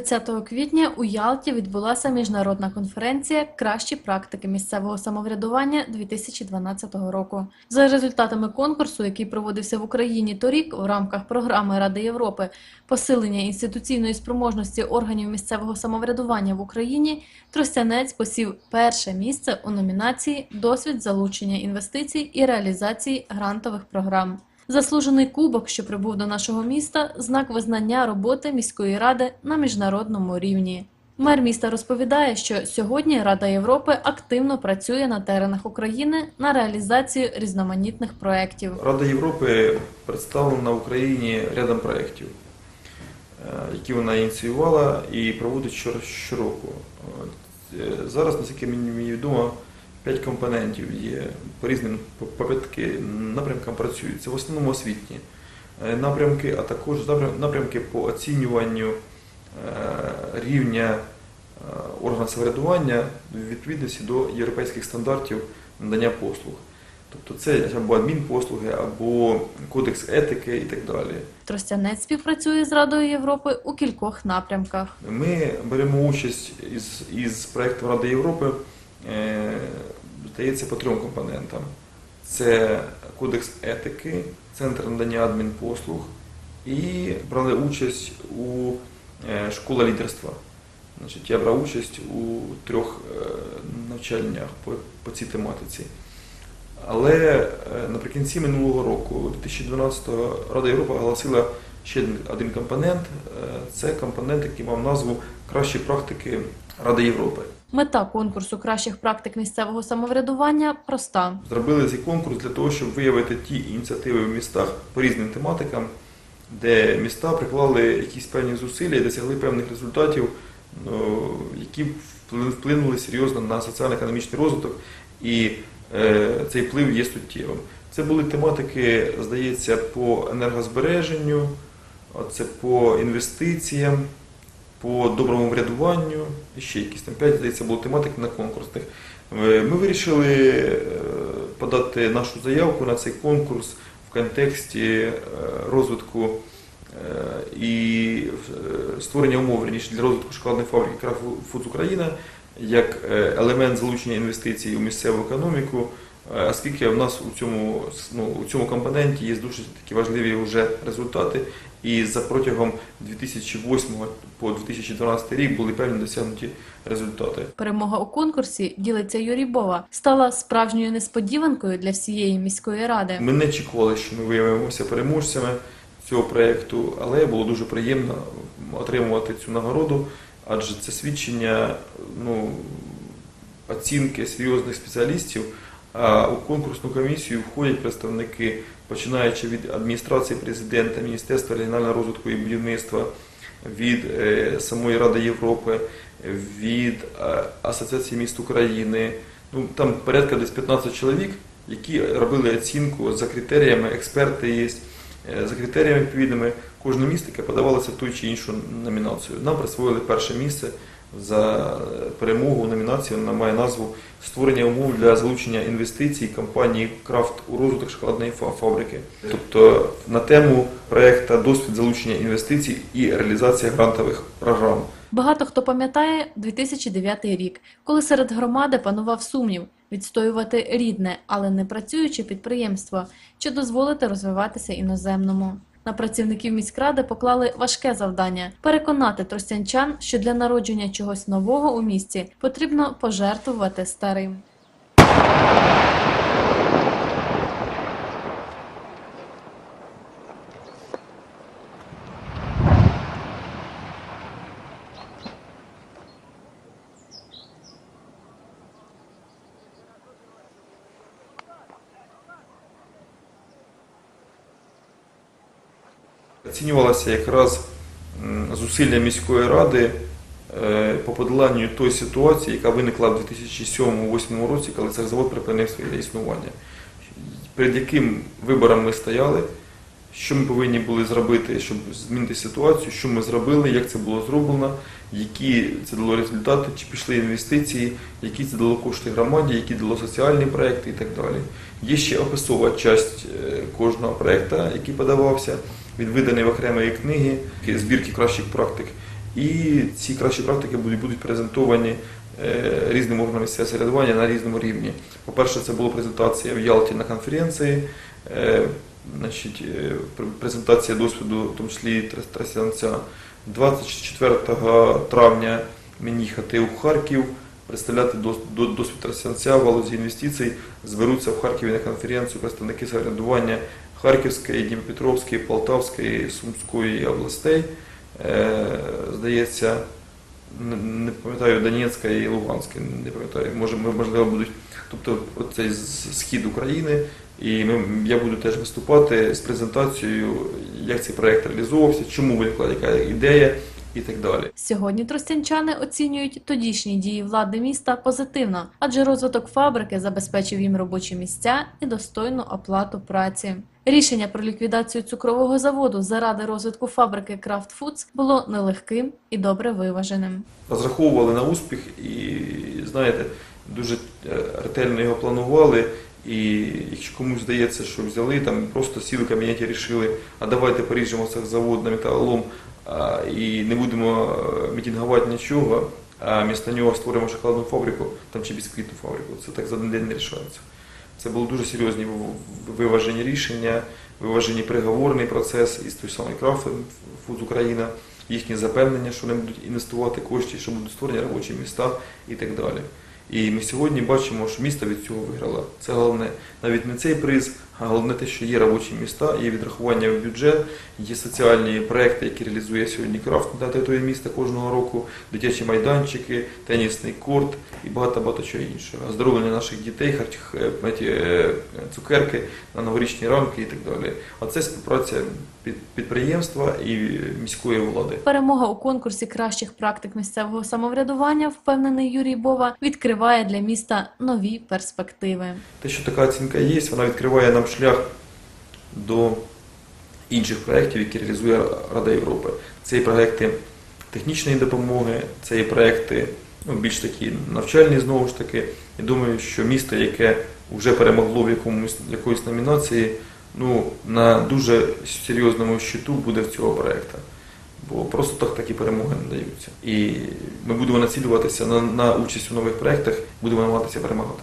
30 квітня у Ялті відбулася міжнародна конференція Кращі практики місцевого самоврядування 2012 року. За результатами конкурсу, який проводився в Україні торік в рамках програми Ради Європи посилення інституційної спроможності органів місцевого самоврядування в Україні, Тростянець посів перше місце у номінації Досвід залучення інвестицій і реалізації грантових програм. Заслужений кубок, що прибув до нашого міста, знак визнання роботи міської ради на міжнародному рівні. Мер міста розповідає, що сьогодні Рада Європи активно працює на теренах України на реалізацію різноманітних проєктів. Рада Європи представлена в Україні рядом проєктів, е, які вона ініціювала і проводить щор- щороку. Е, Зараз, наскільки мені відомо, п'ять компонентів є по різним по- по напрямкам працюють. Це в основному освітні е, напрямки, а також напрямки по оцінюванню е, рівня е, органу самоврядування в відповідності до європейських стандартів надання послуг. Тобто це або адмінпослуги, або кодекс етики і так далі. Тростянець співпрацює з Радою Європи у кількох напрямках. Ми беремо участь із, із проєктом Ради Європи, е, здається, по трьом компонентам. Це кодекс етики, центр надання адмінпослуг і брали участь у е, школа лідерства. Значить, я брав участь у трьох е, навчаннях по, по цій тематиці. Але наприкінці минулого року, 2012-го, Рада Європи оголосила ще один- компонент. Це компонент, який мав назву Кращі практики Ради Європи. Мета конкурсу кращих практик місцевого самоврядування проста. Зробили цей конкурс для того, щоб виявити ті ініціативи в містах по різним тематикам, де міста приклали якісь певні зусилля і досягли певних результатів, ну, які впли- вплинули серйозно на соціально-економічний розвиток, і е, цей вплив є суттєвим. Це були тематики, здається, по енергозбереженню, це по інвестиціям, по доброму врядуванню, і ще якісь там п'ять, здається, було тематик на конкурсних. Е, Ми вирішили е, подати нашу заявку на цей конкурс в контексті е, розвитку і створення умов для розвитку шоколадної фабрики Крафт Фудс Україна як елемент залучення інвестицій у місцеву економіку, оскільки в нас у цьому, ну, у цьому компоненті є дуже такі важливі вже результати. І за протягом 2008 по 2012 рік були певні досягнуті результати. Перемога у конкурсі, ділиться Юрій Бова, стала справжньою несподіванкою для всієї міської ради. Ми не очікували, що ми виявимося переможцями цього проєкту, але було дуже приємно отримувати цю нагороду, адже це свідчення ну, оцінки серйозних спеціалістів. У конкурсну комісію входять представники, починаючи від адміністрації президента, Міністерства регіонального розвитку і будівництва, від е, самої Ради Європи, від е, Асоціації міст України. Ну, там порядка десь 15 чоловік, які робили оцінку за критеріями, експерти є, е, за критеріями відповідними. Кожне місто, яке подавалося в ту чи іншу номінацію. Нам присвоїли перше місце за е, перемогу. Номінація вона має назву Створення умов для залучення інвестицій компанії Крафт у розвиток шоколадної фа- фабрики. Тобто на тему проекту досвід залучення інвестицій і реалізація грантових програм. Багато хто пам'ятає 2009 рік, коли серед громади панував сумнів відстоювати рідне, але не працююче підприємство, чи дозволити розвиватися іноземному. На працівників міськради поклали важке завдання переконати тростянчан, що для народження чогось нового у місті потрібно пожертвувати старим. Оцінювалося якраз зусилля міської ради е, по подоланню тої ситуації, яка виникла в 2007-2008 році, коли цей завод припинив своє існування. Перед яким вибором ми стояли, що ми повинні були зробити, щоб змінити ситуацію, що ми зробили, як це було зроблено, які це дало результати, чи пішли інвестиції, які це дало кошти громаді, які дало соціальні проекти і так далі. Є ще описова часть е, кожного проекту, який подавався, він виданий в окремої книги, збірки кращих практик. І ці кращі практики будуть, презентовані е, різним органам місцевого самоврядування на різному рівні. По-перше, це була презентація в Ялті на конференції, е, значить, е, презентація досвіду, в тому числі Трас- Трасянця. 24 травня мені їхати у Харків, представляти дос- до- досвід Трасянця в галузі інвестицій. Зберуться в Харкові на конференцію представники самоврядування Харківської, Дніпропетровської, Полтавської, Сумської областей. Е, Здається, не- пам'ятаю, Донецька і Луганська, не пам'ятаю, може, можливо, будуть. Тобто оцей схід України, і ми, я буду теж виступати з презентацією, як цей проект реалізовувався, чому виникла яка ідея і так далі. Сьогодні тростянчани оцінюють тодішні дії влади міста позитивно, адже розвиток фабрики забезпечив їм робочі місця і достойну оплату праці. Рішення про ліквідацію цукрового заводу заради розвитку фабрики Kraft Foods було нелегким і добре виваженим. розраховували на успіх і, знаєте, дуже е, ретельно його планували. І якщо комусь здається, що взяли, там просто сіли в кабінеті, рішили, а давайте поріжемо цей завод на металолом і не будемо е, мітингувати нічого, а місто нього створимо шоколадну фабрику там чи бісквітну фабрику. Це так за один день не рішається. Це були дуже серйозні виважені рішення, виважені переговорний процес із той самий Крафт Фудз Україна, їхні запевнення, що вони будуть інвестувати кошти, що будуть створені робочі міста і так далі. І ми сьогодні бачимо, що місто від цього виграло. Це головне навіть не цей приз, головне те, що є робочі міста, є відрахування в бюджет, є соціальні проекти, які реалізує сьогодні крафт на території міста кожного року, дитячі майданчики, тенісний корт і багато багато чого іншого. Оздоровлення наших дітей, е, цукерки на новорічні рамки і так далі. А це співпраця під- підприємства і міської влади. Перемога у конкурсі кращих практик місцевого самоврядування, впевнений Юрій Бова, відкриває для міста нові перспективи. Те, що така оцінка є, вона відкриває нам шлях до інших проєктів, які реалізує Рада Європи. Це і проєкти технічної допомоги, це і проєкти ну, більш такі навчальні знову ж таки. Я думаю, що місто, яке вже перемогло в якомусь якоїсь номінації, ну, на дуже серйозному щиту буде в цього проєкту. Бо просто так такі перемоги не даються. І ми будемо націлюватися на, на участь у нових проєктах, будемо намагатися перемагати.